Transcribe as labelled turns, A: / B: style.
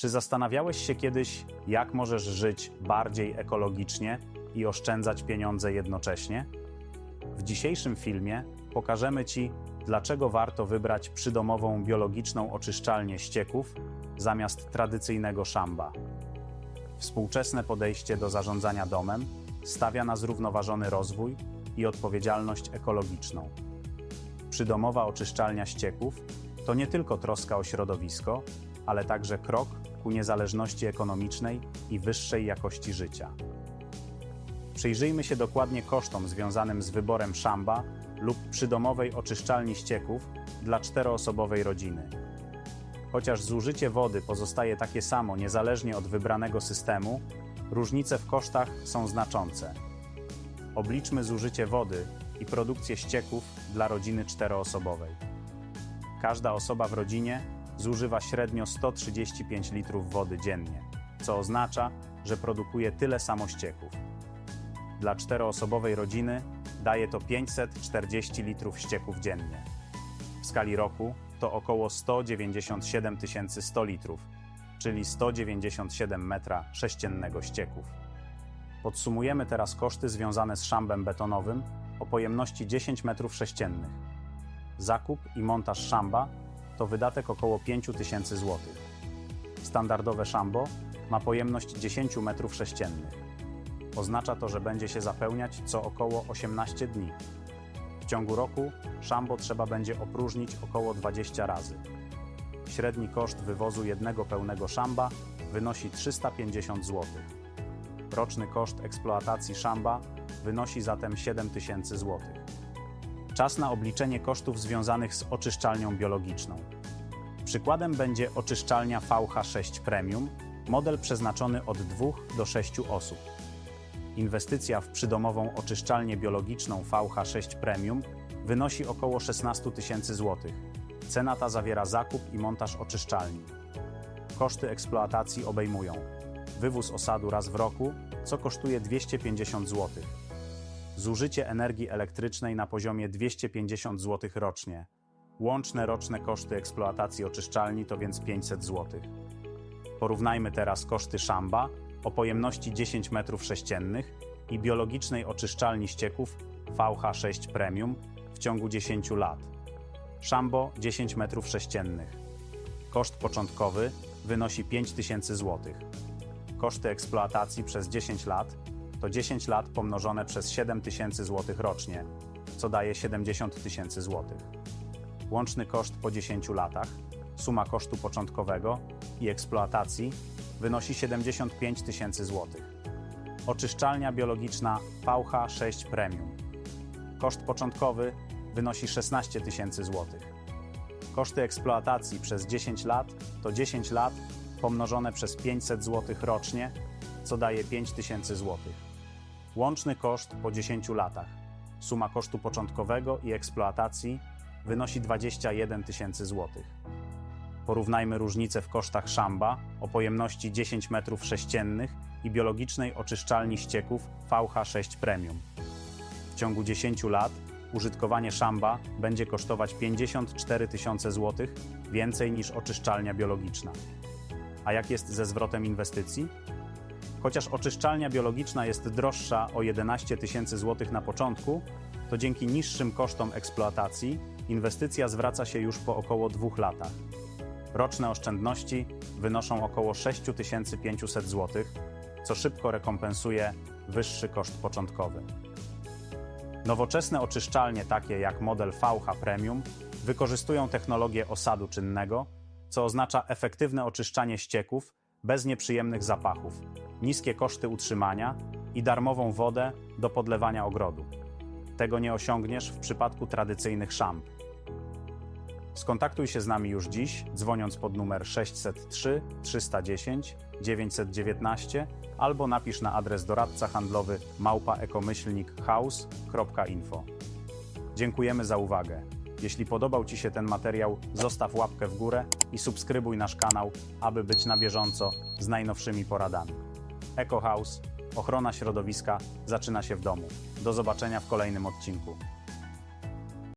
A: Czy zastanawiałeś się kiedyś, jak możesz żyć bardziej ekologicznie i oszczędzać pieniądze jednocześnie? W dzisiejszym filmie pokażemy Ci, dlaczego warto wybrać przydomową biologiczną oczyszczalnię ścieków zamiast tradycyjnego szamba. Współczesne podejście do zarządzania domem stawia na zrównoważony rozwój i odpowiedzialność ekologiczną. Przydomowa oczyszczalnia ścieków to nie tylko troska o środowisko, ale także krok ku niezależności ekonomicznej i wyższej jakości życia. Przyjrzyjmy się dokładnie kosztom związanym z wyborem szamba lub przydomowej oczyszczalni ścieków dla czteroosobowej rodziny. Chociaż zużycie wody pozostaje takie samo niezależnie od wybranego systemu, różnice w kosztach są znaczące. Obliczmy zużycie wody i produkcję ścieków dla rodziny czteroosobowej. Każda osoba w rodzinie zużywa średnio 135 litrów wody dziennie, co oznacza, że produkuje tyle samo ścieków. Dla czteroosobowej rodziny daje to 540 litrów ścieków dziennie. W skali roku to około 197 100 litrów, czyli 197 metra sześciennego ścieków. Podsumujemy teraz koszty związane z szambem betonowym o pojemności 10 metrów sześciennych. Zakup i montaż szamba to wydatek około 5000 zł. Standardowe szambo ma pojemność 10 metrów sześciennych. Oznacza to, że będzie się zapełniać co około 18 dni. W ciągu roku szambo trzeba będzie opróżnić około 20 razy. Średni koszt wywozu jednego pełnego szamba wynosi 350 zł. Roczny koszt eksploatacji szamba wynosi zatem 7000 zł. Czas na obliczenie kosztów związanych z oczyszczalnią biologiczną. Przykładem będzie oczyszczalnia VH6 Premium, model przeznaczony od 2 do 6 osób. Inwestycja w przydomową oczyszczalnię biologiczną VH6 Premium wynosi około 16 tysięcy złotych. Cena ta zawiera zakup i montaż oczyszczalni. Koszty eksploatacji obejmują wywóz osadu raz w roku, co kosztuje 250 zł. Zużycie energii elektrycznej na poziomie 250 zł rocznie. Łączne roczne koszty eksploatacji oczyszczalni to więc 500 zł. Porównajmy teraz koszty szamba o pojemności 10 m3 i biologicznej oczyszczalni ścieków VH6 Premium w ciągu 10 lat. Szambo 10 m3. Koszt początkowy wynosi 5000 zł. Koszty eksploatacji przez 10 lat to 10 lat pomnożone przez 7000 zł rocznie, co daje 70 tysięcy złotych. Łączny koszt po 10 latach, suma kosztu początkowego i eksploatacji wynosi 75 tysięcy złotych. Oczyszczalnia biologiczna VH6 Premium. Koszt początkowy wynosi 16 tysięcy złotych. Koszty eksploatacji przez 10 lat to 10 lat pomnożone przez 500 zł rocznie, co daje 5 tysięcy złotych. Łączny koszt po 10 latach. Suma kosztu początkowego i eksploatacji wynosi 21 tysięcy złotych. Porównajmy różnicę w kosztach szamba o pojemności 10 m3 i biologicznej oczyszczalni ścieków VH6 Premium. W ciągu 10 lat użytkowanie szamba będzie kosztować 54 tysiące złotych więcej niż oczyszczalnia biologiczna. A jak jest ze zwrotem inwestycji? Chociaż oczyszczalnia biologiczna jest droższa o 11 tysięcy złotych na początku, to dzięki niższym kosztom eksploatacji inwestycja zwraca się już po około dwóch latach. Roczne oszczędności wynoszą około 6500 zł, co szybko rekompensuje wyższy koszt początkowy. Nowoczesne oczyszczalnie takie jak model VH Premium wykorzystują technologię osadu czynnego, co oznacza efektywne oczyszczanie ścieków bez nieprzyjemnych zapachów, niskie koszty utrzymania i darmową wodę do podlewania ogrodu. Tego nie osiągniesz w przypadku tradycyjnych szamp. Skontaktuj się z nami już dziś, dzwoniąc pod numer 603 310 919 albo napisz na adres doradca handlowy małpaekomyślnikhouse.info. Dziękujemy za uwagę. Jeśli podobał Ci się ten materiał, zostaw łapkę w górę i subskrybuj nasz kanał, aby być na bieżąco z najnowszymi poradami. Eco House, ochrona środowiska zaczyna się w domu. Do zobaczenia w kolejnym odcinku.